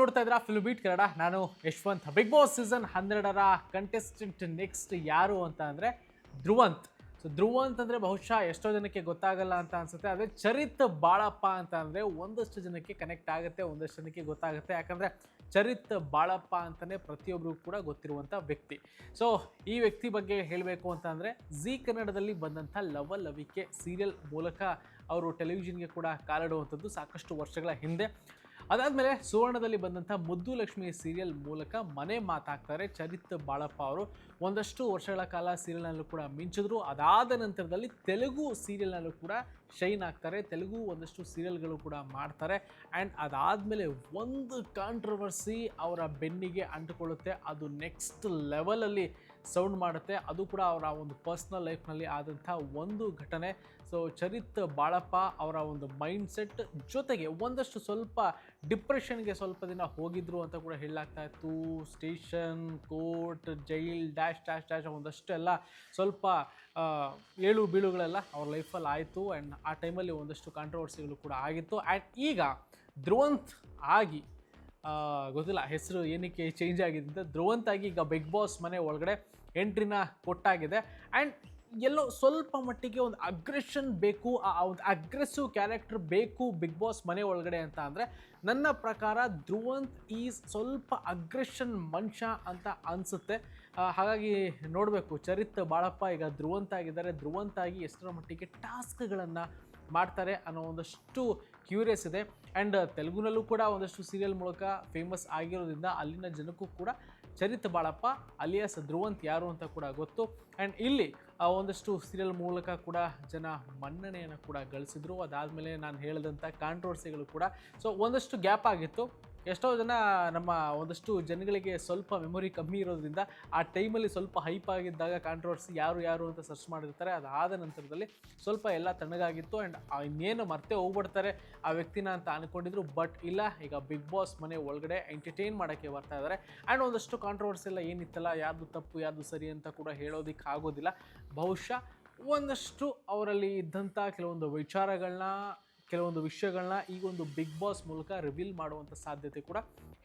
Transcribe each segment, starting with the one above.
ನೋಡ್ತಾ ಇದ್ರ fill beet Kannada. ನಾನು ಯಶ್ವಂತ್. ಬಿಗ್ ಬಾಸ್ ಸೀಸನ್ ಹನ್ನೆರಡರ ಕಂಟೆಸ್ಟೆಂಟ್ ನೆಕ್ಸ್ಟ್ ಯಾರು ಅಂತ ಅಂದರೆ ಧ್ರುವಂತ್. ಸೊ ಧ್ರುವಂತ್ ಅಂದರೆ ಬಹುಶಃ ಎಷ್ಟೋ ಜನಕ್ಕೆ ಗೊತ್ತಾಗಲ್ಲ ಅಂತ ಅನ್ಸುತ್ತೆ. ಆದರೆ ಚರಿತ್ ಬಾಳಪ್ಪ ಅಂತ ಅಂದರೆ ಒಂದಷ್ಟು ಜನಕ್ಕೆ ಕನೆಕ್ಟ್ ಆಗುತ್ತೆ, ಒಂದಷ್ಟು ಜನಕ್ಕೆ ಗೊತ್ತಾಗುತ್ತೆ. ಯಾಕಂದರೆ ಚರಿತ್ ಬಾಳಪ್ಪ ಅಂತಲೇ ಪ್ರತಿಯೊಬ್ಬರಿಗೂ ಕೂಡ ಗೊತ್ತಿರುವಂಥ ವ್ಯಕ್ತಿ. ಸೊ ಈ ವ್ಯಕ್ತಿ ಬಗ್ಗೆ ಹೇಳಬೇಕು ಅಂತ ಅಂದರೆ ಜಿ ಕನ್ನಡದಲ್ಲಿ ಬಂದಂಥ ಲವಲವಿಕೆ ಸೀರಿಯಲ್ ಮೂಲಕ ಅವರು ಟೆಲಿವಿಷನ್ಗೆ ಕೂಡ ಕಾಲಿಡುವಂಥದ್ದು ಸಾಕಷ್ಟು ವರ್ಷಗಳ ಹಿಂದೆ. ಅದಾದಮೇಲೆ ಸುವರ್ಣದಲ್ಲಿ ಬಂದಂಥ ಮುದ್ದು ಲಕ್ಷ್ಮಿ ಸೀರಿಯಲ್ ಮೂಲಕ ಮನೆ ಮಾತಾಗ್ತಾರೆ ಚರಿತ್ ಬಾಳಪ್ಪ ಅವರು. ಒಂದಷ್ಟು ವರ್ಷಗಳ ಕಾಲ ಸೀರಿಯಲ್ನಲ್ಲೂ ಕೂಡ ಮಿಂಚಿದ್ರು. ಅದಾದ ನಂತರದಲ್ಲಿ ತೆಲುಗು ಸೀರಿಯಲ್ನಲ್ಲೂ ಕೂಡ ಶೈನ್ ಆಗ್ತಾರೆ. ತೆಲುಗು ಒಂದಷ್ಟು ಸೀರಿಯಲ್ಗಳು ಕೂಡ ಮಾಡ್ತಾರೆ. ಆ್ಯಂಡ್ ಅದಾದಮೇಲೆ ಒಂದು ಕಾಂಟ್ರವರ್ಸಿ ಅವರ ಬೆನ್ನಿಗೆ ಅಂಟುಕೊಳ್ಳುತ್ತೆ. ಅದು ನೆಕ್ಸ್ಟ್ ಲೆವೆಲಲ್ಲಿ ಸೌಂಡ್ ಮಾಡುತ್ತೆ. ಅದು ಕೂಡ ಅವರ ಒಂದು ಪರ್ಸ್ನಲ್ ಲೈಫ್ನಲ್ಲಿ ಆದಂಥ ಒಂದು ಘಟನೆ. ಸೊ, ಚರಿತ್ ಬಾಳಪ್ಪ ಅವರ ಒಂದು ಮೈಂಡ್ ಸೆಟ್ ಜೊತೆಗೆ ಒಂದಷ್ಟು ಸ್ವಲ್ಪ ಡಿಪ್ರೆಷನ್ಗೆ ಸ್ವಲ್ಪ ದಿನ ಹೋಗಿದ್ರು ಅಂತ ಕೂಡ ಹೇಳಲಾಗ್ತಾ ಇತ್ತು. Station, court, jail, dash dash dash ಒಂದಷ್ಟೆಲ್ಲ ಸ್ವಲ್ಪ ಏಳು ಬೀಳುಗಳೆಲ್ಲ ಅವ್ರ ಲೈಫಲ್ಲಿ ಆಯಿತು. ಆ್ಯಂಡ್ ಆ ಟೈಮಲ್ಲಿ ಒಂದಷ್ಟು ಕಾಂಟ್ರವರ್ಸಿಗಳು ಕೂಡ ಆಗಿತ್ತು. ಆ್ಯಂಡ್ ಈಗ ಧ್ರುವಂತ್ ಆಗಿ ಗೊತ್ತಿಲ್ಲ, ಹೆಸರು ಏನಕ್ಕೆ ಚೇಂಜ್ ಆಗಿದೆ ಅಂತ ಧ್ರುವಂತಾಗಿ ಈಗ ಬಿಗ್ ಬಾಸ್ ಮನೆ ಒಳಗಡೆ ಎಂಟ್ರಿನ ಕೊಟ್ಟಾಗಿದೆ. ಆ್ಯಂಡ್ ಎಲ್ಲೋ ಸ್ವಲ್ಪ ಮಟ್ಟಿಗೆ ಒಂದು ಅಗ್ರೆಷನ್ ಬೇಕು, ಆ ಒಂದು ಅಗ್ರೆಸಿವ್ ಕ್ಯಾರೆಕ್ಟರ್ ಬೇಕು ಬಿಗ್ ಬಾಸ್ ಮನೆ ಒಳಗಡೆ ಅಂತ ಅಂದರೆ, ನನ್ನ ಪ್ರಕಾರ ಧ್ರುವಂತ್ ಈಸ್ ಸ್ವಲ್ಪ ಅಗ್ರೆಷನ್ ಮನುಷ್ಯ ಅಂತ ಅನಿಸುತ್ತೆ. ಹಾಗಾಗಿ ನೋಡಬೇಕು, ಚರಿತ್ ಬಾಳಪ್ಪ ಈಗ ಧ್ರುವಂತ ಆಗಿದ್ದಾರೆ. ಧ್ರುವಂತಾಗಿ ಎಷ್ಟರ ಮಟ್ಟಿಗೆ ಟಾಸ್ಕ್ಗಳನ್ನು ಮಾಡ್ತಾರೆ ಅನ್ನೋ ಒಂದಷ್ಟು ಕ್ಯೂರಿಯಸ್ ಇದೆ. ಆ್ಯಂಡ್ ತೆಲುಗುನಲ್ಲೂ ಕೂಡ ಒಂದಷ್ಟು ಸೀರಿಯಲ್ ಮೂಲಕ ಫೇಮಸ್ ಆಗಿರೋದ್ರಿಂದ ಅಲ್ಲಿನ ಜನಕ್ಕೂ ಕೂಡ ಚರಿತ್ ಬಾಳಪ್ಪ, ಅಲಿಯಾಸ್ ಧ್ರುವಂತ್ ಯಾರು ಅಂತ ಕೂಡ ಗೊತ್ತು. ಆ್ಯಂಡ್ ಇಲ್ಲಿ ಆ ಒಂದಷ್ಟು ಸೀರಿಯಲ್ ಮೂಲಕ ಕೂಡ ಜನ ಮನ್ನಣೆಯನ್ನು ಕೂಡ ಗಳಿಸಿದ್ರು. ಅದಾದಮೇಲೆ ನಾನು ಹೇಳಿದಂಥ ಕಾಂಟ್ರವರ್ಸಿಗಳು ಕೂಡ. ಸೊ ಒಂದಷ್ಟು ಗ್ಯಾಪ್ ಆಗಿತ್ತು. ಎಷ್ಟೋ ಜನ ನಮ್ಮ ಒಂದಷ್ಟು ಜನಗಳಿಗೆ ಸ್ವಲ್ಪ ಮೆಮೊರಿ ಕಮ್ಮಿ ಇರೋದ್ರಿಂದ ಆ ಟೈಮಲ್ಲಿ ಸ್ವಲ್ಪ ಹೈಪ್ ಆಗಿದ್ದಾಗ ಕಾಂಟ್ರವರ್ಸಿ ಯಾರು ಯಾರು ಅಂತ ಸರ್ಚ್ ಮಾಡಿರ್ತಾರೆ. ಅದಾದ ನಂತರದಲ್ಲಿ ಸ್ವಲ್ಪ ಎಲ್ಲ ತಣ್ಣಗಾಗಿತ್ತು ಆ್ಯಂಡ್ ಇನ್ನೇನು ಮರ್ತೆ ಹೋಗ್ಬಿಡ್ತಾರೆ ಆ ವ್ಯಕ್ತಿನ ಅಂತ ಅಂದ್ಕೊಂಡಿದ್ರು ಬಟ್ ಇಲ್ಲ, ಈಗ ಬಿಗ್ ಬಾಸ್ ಮನೆ ಒಳಗಡೆ ಎಂಟರ್ಟೈನ್ ಮಾಡೋಕ್ಕೆ ಬರ್ತಾ ಇದ್ದಾರೆ ಆ್ಯಂಡ್ ಒಂದಷ್ಟು ಕಾಂಟ್ರವರ್ಸಿ ಎಲ್ಲ ಏನಿತ್ತಲ್ಲ ಯಾವುದು ತಪ್ಪು ಯಾವುದು ಸರಿ ಅಂತ ಕೂಡ ಹೇಳೋದಕ್ಕೆ ಆಗೋದಿಲ್ಲ. ಬಹುಶಃ ಒಂದಷ್ಟು ಅವರಲ್ಲಿ ಇದ್ದಂಥ ಕೆಲವೊಂದು ವಿಚಾರಗಳನ್ನ ಕೆಲವೊಂದು ವಿಷಯಗಳನ್ನ ಈಗ ಒಂದು ಬಿಗ್ ಬಾಸ್ ಮೂಲಕ ರಿವೀಲ್ ಮಾಡುವಂಥ ಸಾಧ್ಯತೆ ಕೂಡ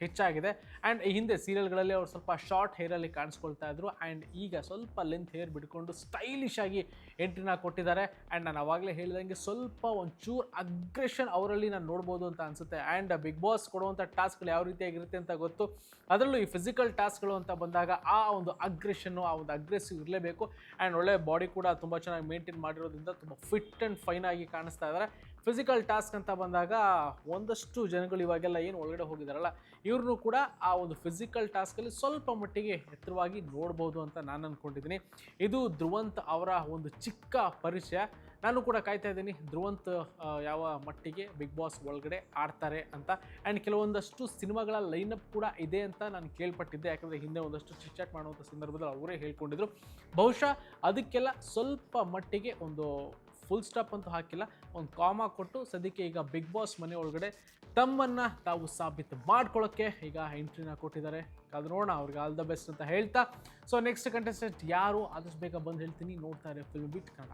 ಹೆಚ್ಚಾಗಿದೆ. ಆ್ಯಂಡ್ ಈ ಹಿಂದೆ ಸೀರಿಯಲ್ಗಳಲ್ಲಿ ಅವರು ಸ್ವಲ್ಪ ಶಾರ್ಟ್ ಹೇರಲ್ಲಿ ಕಾಣಿಸ್ಕೊಳ್ತಾ ಇದ್ರು. ಆ್ಯಂಡ್ ಈಗ ಸ್ವಲ್ಪ ಲೆಂತ್ ಹೇರ್ ಬಿಟ್ಕೊಂಡು ಸ್ಟೈಲಿಶ್ ಆಗಿ ಎಂಟ್ರಿನ ಕೊಟ್ಟಿದ್ದಾರೆ. ಆ್ಯಂಡ್ ನಾನು ಆವಾಗಲೇ ಹೇಳಿದಂಗೆ ಸ್ವಲ್ಪ ಒಂಚೂರು ಅಗ್ರೆಷನ್ ಅವರಲ್ಲಿ ನಾನು ನೋಡ್ಬೋದು ಅಂತ ಅನಿಸುತ್ತೆ. ಆ್ಯಂಡ್ ಬಿಗ್ ಬಾಸ್ ಕೊಡುವಂಥ ಟಾಸ್ಕ್ಗಳು ಯಾವ ರೀತಿಯಾಗಿರುತ್ತೆ ಅಂತ ಗೊತ್ತು. ಅದರಲ್ಲೂ ಈ ಫಿಸಿಕಲ್ ಟಾಸ್ಕ್ಗಳು ಅಂತ ಬಂದಾಗ ಆ ಒಂದು ಅಗ್ರೆಷನ್ನು ಆ ಒಂದು ಅಗ್ರೆಸಿವ್ ಇರಲೇಬೇಕು. ಆ್ಯಂಡ್ ಒಳ್ಳೆ ಬಾಡಿ ಕೂಡ ತುಂಬ ಚೆನ್ನಾಗಿ ಮೇಂಟೈನ್ ಮಾಡಿರೋದ್ರಿಂದ ತುಂಬ ಫಿಟ್ ಆ್ಯಂಡ್ ಫೈನ್ ಆಗಿ ಕಾಣಿಸ್ತಾ ಇದ್ದಾರೆ ಫಿಸಿಕಲ್ ಟಾಸ್ಕ್ ಅಂತ ಬಂದಾಗ ಒಂದಷ್ಟು ಜನಗಳು ಇವಾಗೆಲ್ಲ ಏನು ಒಳಗಡೆ ಹೋಗಿದಾರಲ್ಲ ಇವ್ರನ್ನೂ ಕೂಡ ಆ ಒಂದು ಫಿಸಿಕಲ್ ಟಾಸ್ಕಲ್ಲಿ ಸ್ವಲ್ಪ ಮಟ್ಟಿಗೆ ಎತ್ತರವಾಗಿ ನೋಡ್ಬೋದು ಅಂತ ನಾನು ಅಂದ್ಕೊಂಡಿದ್ದೀನಿ ಇದು ಧ್ರುವಂತ್ ಅವರ ಒಂದು ಚಿಕ್ಕ ಪರಿಚಯ. ನಾನು ಕೂಡ ಕಾಯ್ತಾ ಇದ್ದೀನಿ ಧ್ರುವಂತ್ ಯಾವ ಮಟ್ಟಿಗೆ ಬಿಗ್ ಬಾಸ್ ಒಳಗಡೆ ಆಡ್ತಾರೆ ಅಂತ. ಆ್ಯಂಡ್ ಕೆಲವೊಂದಷ್ಟು ಸಿನಿಮಾಗಳ ಲೈನಪ್ ಕೂಡ ಇದೆ ಅಂತ ನಾನು ಕೇಳ್ಪಟ್ಟಿದ್ದೆ. ಯಾಕಂದರೆ ಹಿಂದೆ ಒಂದಷ್ಟು ಚಿಟ್ಚಾಟ್ ಮಾಡುವಂಥ ಸಂದರ್ಭದಲ್ಲಿ ಅವರೇ ಹೇಳ್ಕೊಂಡಿದ್ರು. ಬಹುಶಃ ಅದಕ್ಕೆಲ್ಲ ಸ್ವಲ್ಪ ಮಟ್ಟಿಗೆ ಒಂದು ಫುಲ್ ಸ್ಟಾಪ್ ಅಂತೂ ಹಾಕಿಲ್ಲ. ಒಂದು ಕಾಮ ಕೊಟ್ಟು ಸದ್ಯಕ್ಕೆ ಈಗ ಬಿಗ್ ಬಾಸ್ ಮನೆ ಒಳಗಡೆ ತಮ್ಮನ್ನು ತಾವು ಸಾಬೀತು ಮಾಡ್ಕೊಳ್ಳೋಕ್ಕೆ ಈಗ ಎಂಟ್ರಿನ ಕೊಟ್ಟಿದ್ದಾರೆ. ಅದು ನೋಡೋಣ, ಅವ್ರಿಗೆ ಆಲ್ ದ ಬೆಸ್ಟ್ ಅಂತ ಹೇಳ್ತಾ. ಸೊ ನೆಕ್ಸ್ಟ್ ಕಂಟೆಸ್ಟೆಂಟ್ ಯಾರು? ಆದಷ್ಟು ಬೇಗ ಬಂದು ಹೇಳ್ತೀನಿ. ನೋಡ್ತಾ ಇರೋ ಫಿಲ್ಮ್ ಬಿಟ್ ಕನ್ನಡ.